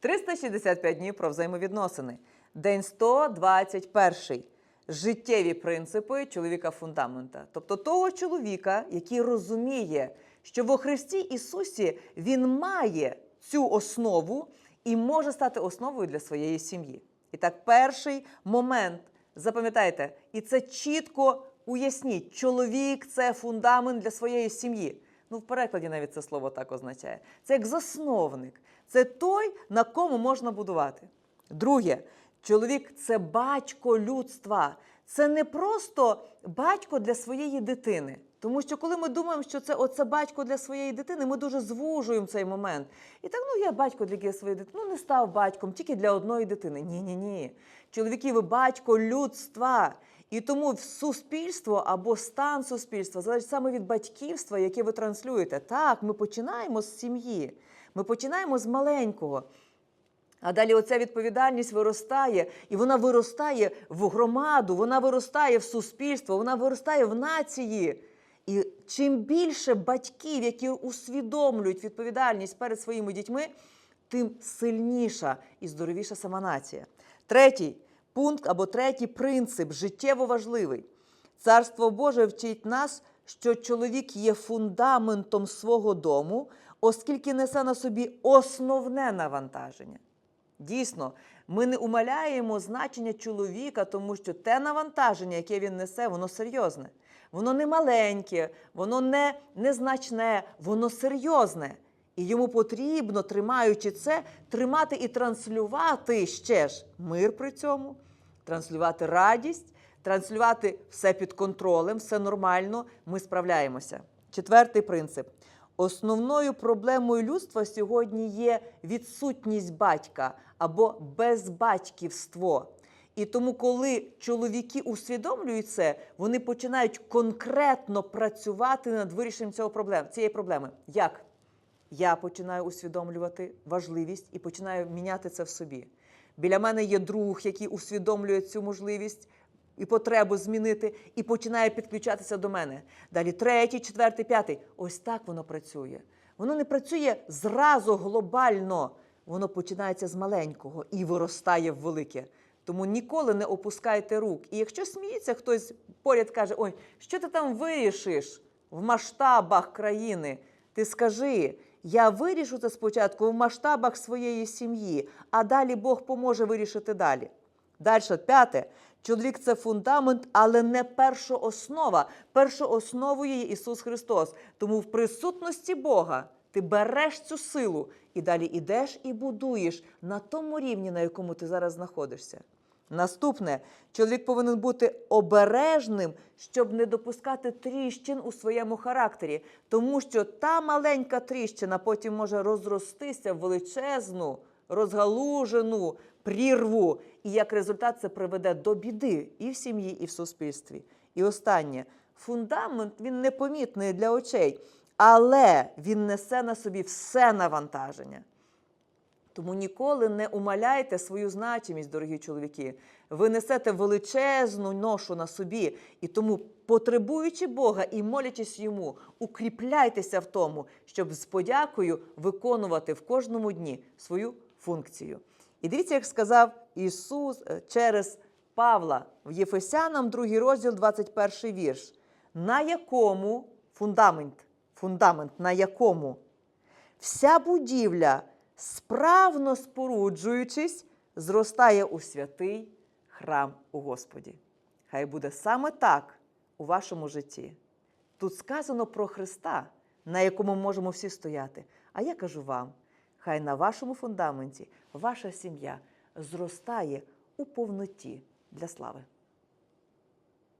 365 днів про взаємовідносини. День 121. Життєві принципи чоловіка фундамента. Тобто того чоловіка, який розуміє, що во Христі Ісусі він має цю основу і може стати основою для своєї сім'ї. І так, перший момент, запам'ятайте, і це чітко уясніть: чоловік це фундамент для своєї сім'ї. Ну, в перекладі навіть це слово так означає. Це як засновник, це той, на кому можна будувати. Друге, чоловік це батько людства. Це не просто батько для своєї дитини. Тому що коли ми думаємо, що це оце батько для своєї дитини, ми дуже звужуємо цей момент. І так, ну я батько для своєї дитини. Ну не став батьком тільки для одної дитини. Ні, ні, ні. Чоловіки, ви батько людства. І тому суспільство або стан суспільства залежить саме від батьківства, яке ви транслюєте. Так, ми починаємо з сім'ї, ми починаємо з маленького. А далі оця відповідальність виростає, і вона виростає в громаду, вона виростає в суспільство, вона виростає в нації. І чим більше батьків, які усвідомлюють відповідальність перед своїми дітьми, тим сильніша і здоровіша сама нація. Третій пункт або третій принцип життєво важливий. Царство Боже вчить нас, що чоловік є фундаментом свого дому, оскільки несе на собі основне навантаження. Дійсно, ми не умаляємо значення чоловіка, тому що те навантаження, яке він несе, воно серйозне. Воно не маленьке, воно не незначне, воно серйозне. І йому потрібно, тримаючи це, тримати і транслювати ще ж мир при цьому, транслювати радість, транслювати все під контролем, все нормально. Ми справляємося. Четвертий принцип. Основною проблемою людства сьогодні є відсутність батька або безбатьківство. І тому, коли чоловіки усвідомлюють це, вони починають конкретно працювати над вирішенням цього проблем, цієї проблеми. Як? Я починаю усвідомлювати важливість і починаю міняти це в собі. Біля мене є друг, який усвідомлює цю можливість і потребу змінити, і починає підключатися до мене. Далі третій, четвертий, п'ятий. Ось так воно працює. Воно не працює зразу глобально. Воно починається з маленького і виростає в велике. Тому ніколи не опускайте рук. І якщо сміється, хтось поряд каже: Ой, що ти там вирішиш в масштабах країни? Ти скажи, я вирішу це спочатку в масштабах своєї сім'ї, а далі Бог поможе вирішити далі. Далі, п'яте. Чоловік це фундамент, але не першооснова. Першоосновою є Ісус Христос. Тому в присутності Бога ти береш цю силу і далі ідеш і будуєш на тому рівні, на якому ти зараз знаходишся. Наступне, чоловік повинен бути обережним, щоб не допускати тріщин у своєму характері, тому що та маленька тріщина потім може розростися в величезну, розгалужену прірву. І як результат це приведе до біди і в сім'ї, і в суспільстві. І останнє фундамент він непомітний для очей, але він несе на собі все навантаження. Тому ніколи не умаляйте свою значимість, дорогі чоловіки. Ви несете величезну ношу на собі, і тому, потребуючи Бога і молячись йому, укріпляйтеся в тому, щоб з подякою виконувати в кожному дні свою функцію. І дивіться, як сказав Ісус е, через Павла в Єфесянам, 2 розділ, 21 вірш, на якому фундамент, фундамент, на якому вся будівля, справно споруджуючись, зростає у святий храм у Господі. Хай буде саме так у вашому житті. Тут сказано про Христа, на якому можемо всі стояти. А я кажу вам: хай на вашому фундаменті ваша сім'я зростає у повноті для слави.